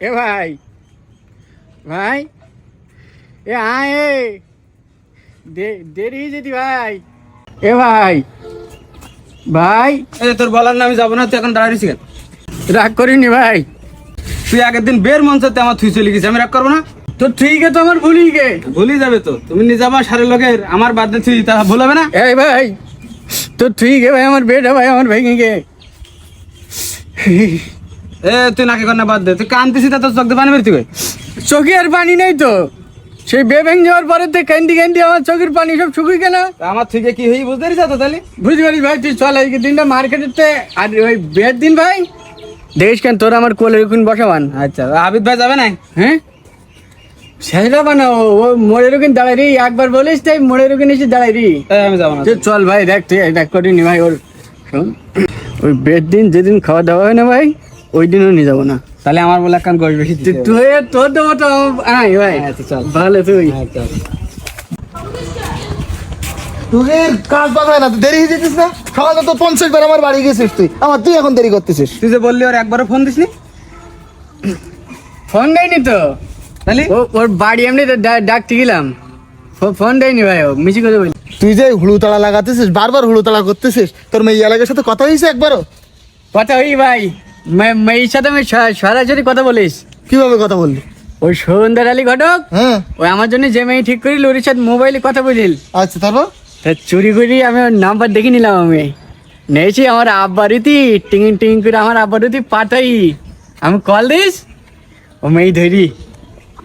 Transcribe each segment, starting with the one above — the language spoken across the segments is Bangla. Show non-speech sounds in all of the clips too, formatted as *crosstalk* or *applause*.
এ ভাই ভাই এ আয় এ। দে- দেরি হয়ে যেতি ভাই। এ ভাই ভাই। এই তোর বলার না আমি যাব না তুই এখন দাঁড়িয়েছি কেন? রাগ করিনি ভাই। তুই আগের দিন বের মঞ্চ আমার থুই চলে গেছি আমি রাগ করব না? তো ঠিক আছে আমার ভুলি গে। ভুলি যাবে তো তুমি নিয়ে যাবা সারে লোকের আমার বাদ দিয়ে তুই তা ভুল হবে না? এই ভাই তো ঠিক है ভাই আমার বেড ভাই আমার ভেঙে গে। এ তুই নাকি কন্যা বাদ দে। তুই কানতেছি তা তোর চোখ দিয়ে পানি বেরতি কই? চোখে আর পানি নেই তো। সেই বেভেং যাওয়ার পরে তো ক্যান্ডি ক্যান্ডি আমার চোখের পানি সব শুকিয়ে গেল। আমার থেকে কি হই বুঝতে পারিস তো তাহলে? বুঝতে পারিস ভাই তুই চল এই দিনটা মার্কেটেতে আর ওই বিয়ের দিন ভাই দেখিস কেন তোর আমার কোলের কোন বসাবান। আচ্ছা আবিদ ভাই যাবে না হ্যাঁ? সেটা বানাও ও মোড়ের ওখানে দাঁড়াই রি একবার বলিস তাই মোড়ের ওখানে এসে দাঁড়াই রি আমি যাব না। তুই চল ভাই দেখ তুই দেখ করিনি ভাই ওর শোন, ওই বিয়ের দিন যেদিন খাওয়া দাওয়া হয় না ভাই ওই দিনও নিয়ে যাব না। তাহলে আমার বলে কান গোশ বেশি তুই তোর দেবো তো আয় ভাই। আচ্ছা চল। ভালো তুই। তোদের কাজ বাদ হয় না তুই দেরি হয়ে যেতিস না? সকালে তো পঞ্চাশ বার আমার বাড়ি গেছিস তুই। আমার তুই এখন দেরি করতেছিস। তুই যে বললি ওর একবারও ফোন দিসনি? ফোন দেয়নি তো। তাহলে? ওর বাড়ি এমনি ডাকতে গেলাম। ফোন দেয়নি ভাই ও মিছি কথা বলি তুই যে হুড়ুতাড়া লাগাতেছিস বারবার হুড়ুতাড়া করতেছিস তোর মেয়ে এলাকার সাথে কথা হয়েছে একবারও? কথা হই ভাই। মেয়ের সাথে আমি সরাসরি কথা বলিস। কীভাবে কথা বললি? ওই সন্ধ্যার আলী ঘটক হ্যাঁ। ওই আমার জন্য যে মেয়ে ঠিক করিল ওর সাথে মোবাইলে কথা বলিল। আচ্ছা তারপর? তা চুরি করি আমি ওর নাম্বার দেখে নিলাম আমি। নিয়েছি আমার আব্বার রীতি টিং টিং করে আমার আব্বার রীতি পাঠাই। আমি কল দিস? ও মেয়ে ধরি।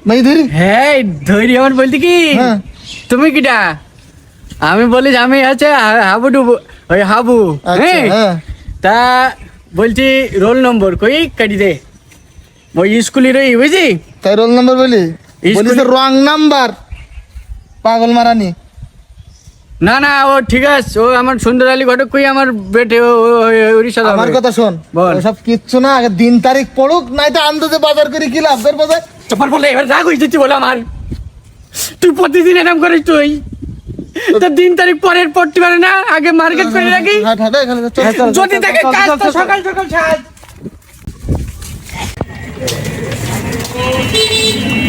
মেয়ে ধরি? হ্যাঁ ধরি আমার বলতে কি? হ্যাঁ। তুমি কিটা? আমি বলি যে আমি আছে হাবু ডুবু ওই হাবু। আচ্ছা হ্যাঁ। হ্যাঁ। তা বলছি রোল নম্বর কই কাটি দে। ওই স্কুলের রই বুঝি তাই রোল নাম্বার বলি? স্কুলে- বলিস রং নাম্বার। পাগল মারানি। না না ও ঠিক আছে ও আমার সুন্দর আলী ঘটক কই আমার বেটে ও উড়িষ্যা আমার কথা শোন বল। সব কিচ্ছু না আগে দিন তারিখ পড়ুক নাই তো আন্দাজে বাজার করে কি লাভ? বের বাজার চপার বলে এবার রাগ যাচ্ছে বলে আমার। তুই প্রতিদিন এরকম করিস তুই। তো দিন তারিখ পরের পড়তে পারে না আগে মার্কেট করে রাখি। চল, চল, যদি দেখে কাজ তো। সকাল সকাল সাজ।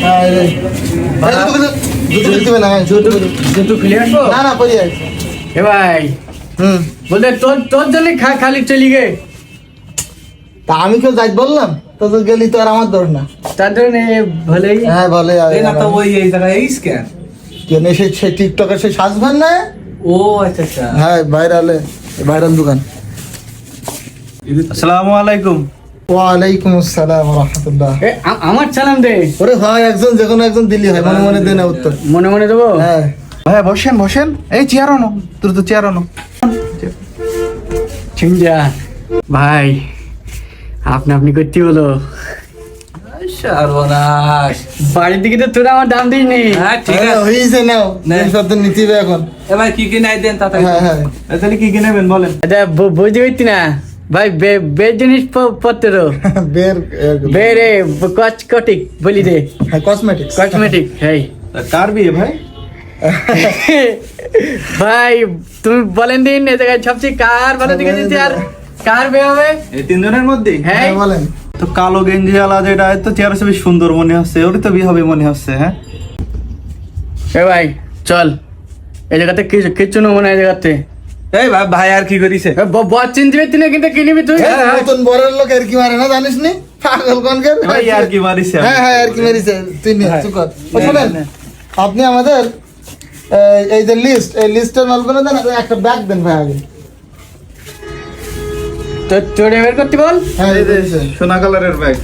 হ্যাঁ, হ্যাঁ, আমি কেউ যাই বললাম? তো তো গেলি তো আর আমার দৌড় না। তার জন্য ভালোই। হ্যাঁ না তো ওই জায়গায় স্ক্যান কেন সে সে টিকটকের সেই সাজভান না? ও আচ্ছা আচ্ছা। হ্যাঁ ভাইরালে ভাইরাল দোকান। আসসালামু আলাইকুম। ওয়ালাইকুম আসসালাম রহমতুল্লাহ। আমার সালাম দে। ওরে হয় একজন যে কোনো একজন দিলি হয় মনে মনে দে না উত্তর। মনে মনে দেবো? হ্যাঁ। ভাইয়া বসেন বসেন। এই চেয়ার আনো তোর তো চেয়ার আনো। ভাই আপনি আপনি করতে হলো। সর্বনাশ। বাড়ির দিকে তো তোরা আমার দাম দিস নি হ্যাঁ ঠিক হ্যাঁ, আছে হয়েছে নাও। নে। জিনিসপত্র নিতে হবে এখন। এবার কি কি নাই দেন তাড়াতাড়ি। হ্যাঁ হ্যাঁ। তাহলে কি কিনে নেবেন বলেন। এটা বুঝতে পারছি না। ভাই বে- বে জিনিস পত্র। *laughs* বের বেরে কচকটিক বলি দে। হ্যাঁ কসমেটিক্স কসমেটিক হ্যাঁ কার বিয়ে ভাই? *laughs* ভাই তুমি বলেন দিন এ জায়গায় সবচেয়ে কার ভালো দিকে দিতে আর কার বে হবে? এই তিনজনের মধ্যে হ্যাঁ হ্যাঁ বলেন। তো কালো গেঞ্জি আলা যেটা তো চেয়ার হচ্ছে বেশ সুন্দর মনে হচ্ছে। ওরই তো বিয়ে হবে মনে হচ্ছে হ্যাঁ? এ ভাই চল। এই জায়গাতে কিছু কিচ্ছু নেব না এই জায়গাতে। এই ভাই ভাই আর কি করিছে? বর চিনতে পারতি না কিন্তু কিনবি তুই? নতুন বরের লোক আর কি মারে না জানিস নি? পাগল কনকের ভাই আর কি মারিছে হ্যাঁ হ্যাঁ আর কি মেরেছে। তুই নে চুপ কর। আপনি আমাদের এই- এই যে লিস্ট এই লিস্টের মালগুলো দেন একটা ব্যাগ দেন ভাই আগে। তো তোর বের করতে বল। হ্যাঁ এই যে সোনা কালারের ব্যাগ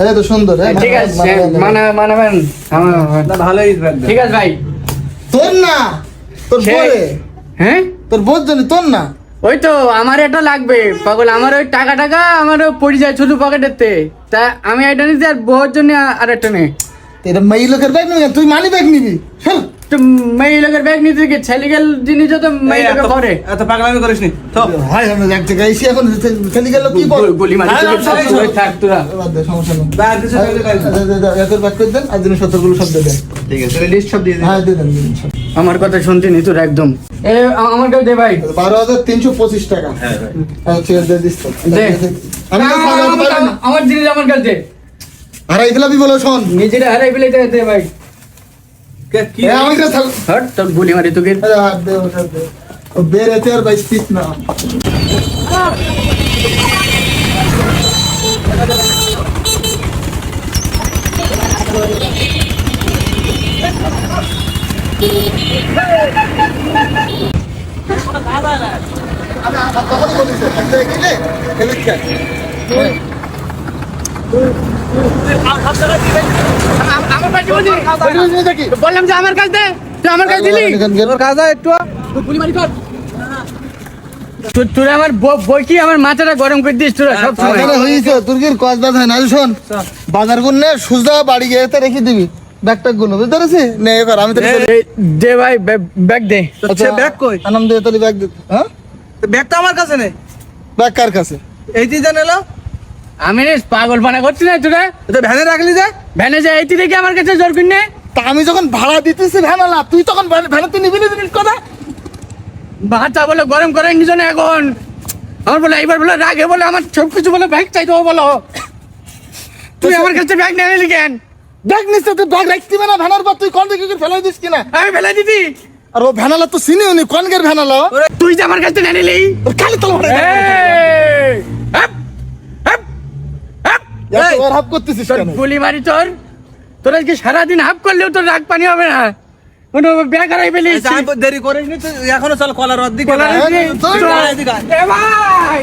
এই তো সুন্দর হ্যাঁ ঠিক আছে মানাবেন। মানা মানাবেন। আমার- ভালোই ব্যাগ ঠিক আছে ভাই। তোর না তোর বরে হ্যাঁ? তোর বোধ জানি তোর না। ওই তো আমার এটা লাগবে। পাগল আমার ওই টাকা টাকা আমার পড়ে যায় শুধু পকেটেতে তা। আমি এটা নিতে আর বহুর জন্য আর একটা নেই তো এটা মেয়ে লোকের ব্যাগ নিবি তুই মানি ব্যাগ নিবি। চল তো মেয়ে লোকের ব্যাগ নিতে গিয়ে ছেলেগেল জিনিস তো মেয়ে এত পাগলামি করিস নি তো ভাই আমরা এক জায়গায় এসে এখন খেলি গেল কি বল? গুলি মারি তোকে সব সব সব- ওই থাক তোরা। সমস্যা নেই। ভাই আর কিছু থাকলে করিস না। দে, দে, দে, এত ব্যাগ করে দেন আর জিনিসপত্রগুলো সব দিয়ে দেন। ঠিক আছে লিস্ট সব দিয়ে দিন। হ্যাঁ দিয়ে দেন দিয়ে দেন সব। আমার কথা শুনতে নি তোর একদম। এ আমার কাছে দে ভাই। বারো হাজার তিনশো পঁচিশ টাকা। হ্যাঁ ভাই। হ্যাঁ ঠিক আছে দিস তো। আমার- জিনিস আমার কাছে। হারাই ফেলাবি বলো শোন। নিজেরা হারাই ফেলে দে দে ভাই কে- কি এ, আমাকে থাক- হট তোর গুলি মারি তোকে আরে হাত দে, ওটা দে। ও বেরেতে আর বাইশ পিস না তখনই বলিস, দেখলে, এদিকে আয়। আমার কাছে বলি বলিস নি দেখি? বললাম যে আমার কাছে দে তুই আমার কাছে দিলি? তোর কাছে একটু তুই গুলি মারি কর। তুই- তুই আমার বই কি আমার মাথাটা গরম করে দিস তোরা সব সময়। বাজারে হয়েছে তুর্কির কসবাদ হয় না এই শোন বাজারগুলো সুজা বাড়ি গিয়ে রেখে দিবি। ব্যাগটা গুলো বুঝতে পেরেছিস? নে কর আমি তো দে ভাই ব্যাগ দে। আচ্ছা ব্যাগ কই? আনাম দে তাহলে ব্যাগ দে। হ্যাঁ? ব্যাগটা আমার কাছে নেই ব্যাগ কার কাছে? এই তুই জান এলো আমি রে পাগল পানা করছি না তোরা? তো ভ্যানে রাখলি যে। ভ্যানে যায় এইটি দেখি আমার কাছে জোর কিনে তা আমি যখন ভাড়া দিতেছি ভ্যানালা তুই তখন ভ্যান- ভ্যানাতে নিবি না কথা? ভাতটা বলে গরম করে নিজ এখন। আমার বলে এইবার বলে রাগে বলে আমার সব কিছু বলে ব্যাগ চাই দেবো বলো। তুই আমার কাছে ব্যাগ নিয়ে নিলি কেন? ব্যাগ নিচ্ছে তুই ব্যাগ রাখতে না ভ্যানার পর তুই কোন দিকে ফেলাই দিস কিনা? আমি ফেলে দিদি আর ও ভ্যানালা তো চিনি উনি কনগের ভ্যানালা তুই যে আমার কাছে নিয়ে নিলি খালি হাপ, হাপ। হাফ করতেছিস কেন? গুলি মারি তোর? তোর আজকে সারাদিন হাফ করলেও তোর রাগ পানি হবে না। কোনো ব্যাগ হারাই ফেলিস। দেরি করিস তুই। এখনও চল কলার অর্ধেক কলার। এ ভাই!